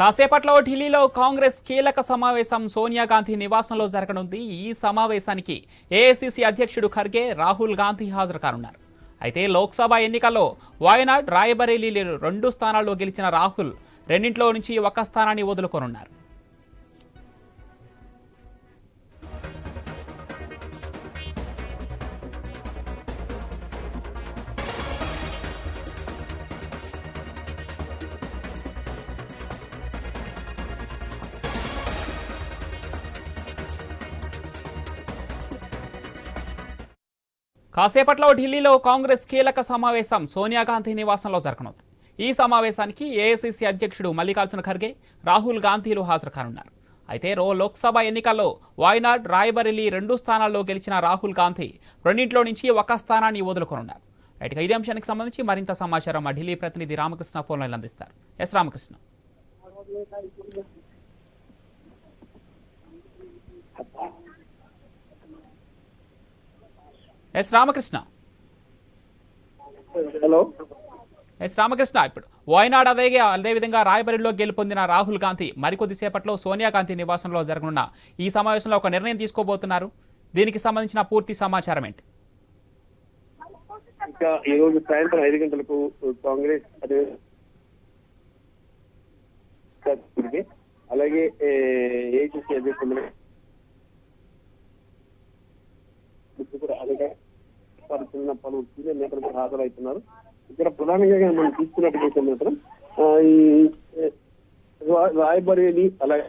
కాసేపట్లో ఢిల్లీలో కాంగ్రెస్ కీలక సమావేశం సోనియా గాంధీ నివాసంలో జరగనుంది. ఈ సమావేశానికి ఏఐసిసి అధ్యక్షుడు ఖర్గే రాహుల్ గాంధీ హాజరు కానున్నారు అయితే లోక్సభ ఎన్నికల్లో వాయనాడ్ రాయబరేలీ రెండు స్థానాల్లో గెలిచిన రాహుల్ రెండింటిలో నుంచి ఒక స్థానాన్ని వదులుకోనున్నారు. కాసేపట్లో ఢిల్లీలో కాంగ్రెస్ కీలక సమావేశం సోనియా గాంధీ నివాసంలో జరగనుంది. ఈ సమావేశానికి ఏఐసిసి అధ్యక్షుడు మల్లికార్జున ఖర్గే రాహుల్ గాంధీలు హాజరు కానున్నారు అయితే రో లోక్సభ ఎన్నికల్లో వాయనాడ్ రాయబరేలీ రెండు స్థానాల్లో గెలిచిన రాహుల్ గాంధీ రెండింటిలో నుంచి ఒక స్థానాన్ని వదులుకోనున్నారు. రైట్గా ఇదే అంశానికి సంబంధించి మరింత సమాచారం మా ఢిల్లీ ప్రతినిధి రామకృష్ణ ఫోన్లైన్ అందిస్తారు. S Ramakrishna. S Ramakrishna. Hello. S Ramakrishna ఇప్పుడు వాయనాడ్ అదే అదేవిధంగా రాయబరిలో గెలుపొందిన రాహుల్ గాంధీ మరికొద్ది సేపట్లో సోనియా గాంధీ నివాసంలో జరగనున్న ఈ సమావేశంలో ఒక నిర్ణయం తీసుకోబోతున్నారు. దీనికి సంబంధించిన పూర్తి సమాచారం ఏంటి? ఇంకా ఈ రోజు సాయంత్రం ఐదు గంటలకు కాంగ్రెస్ అలాగే ఏఐసిసి అధ్యక్షులు కూడా అలాగే పడుతున్న పలు సీనియర్ నేతలు కూడా హాజరవుతున్నారు. ఇక్కడ ప్రధానంగా మనం తీసుకున్నట్టు మాత్రం ఈ రాయబరేలి అలాగే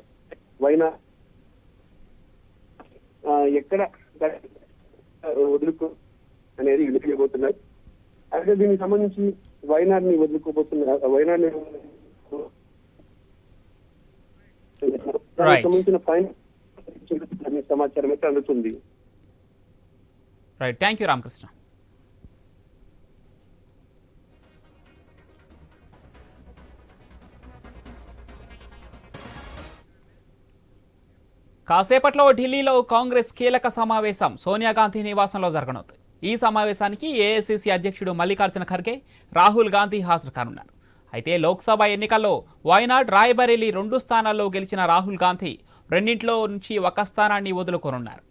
వైనా ఎక్కడ వదులుకో అనేది వెలికిపోతున్నారు అయితే దీనికి సంబంధించి వైనాడ్ని వదులుకోబోతున్నారు వైనాడ్ని దానికి Right. సంబంధించిన ఫైన్ సమాచారం అయితే అందుతుంది. రైట్ థ్యాంక్ యూ రామకృష్ణ కాసేపట్లో ఢిల్లీలో కాంగ్రెస్ కీలక సమావేశం. సోనియా గాంధీ నివాసంలో జరగనుంది. ఈ సమావేశానికి ఏఐసిసి అధ్యక్షుడు మల్లికార్జున ఖర్గే రాహుల్ గాంధీ హాజరు కానున్నారు. అయితే లోక్సభ ఎన్నికల్లో వాయనాడ్ రాయబరేలీ రెండు స్థానాల్లో గెలిచిన రాహుల్ గాంధీ రెండింట్లో నుంచి ఒక స్థానాన్ని వదులుకోనున్నారు.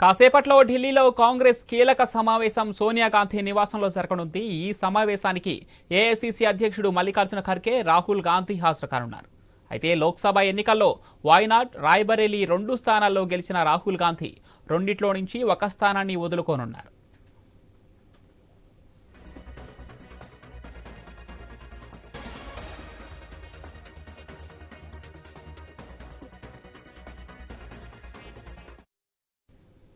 కాసేపట్లో ఢిల్లీలో కాంగ్రెస్ కీలక సమావేశం సోనియా గాంధీ నివాసంలో జరగనుంది. ఈ సమావేశానికి ఏఐసిసి అధ్యక్షుడు మల్లికార్జున ఖర్గే రాహుల్ గాంధీ హాజరు కానున్నారు అయితే లోక్సభ ఎన్నికల్లో వాయనాడ్ రాయ్బరేలీ రెండు స్థానాల్లో గెలిచిన రాహుల్ గాంధీ రెండిట్లో నుంచి ఒక స్థానాన్ని వదులుకోనున్నారు.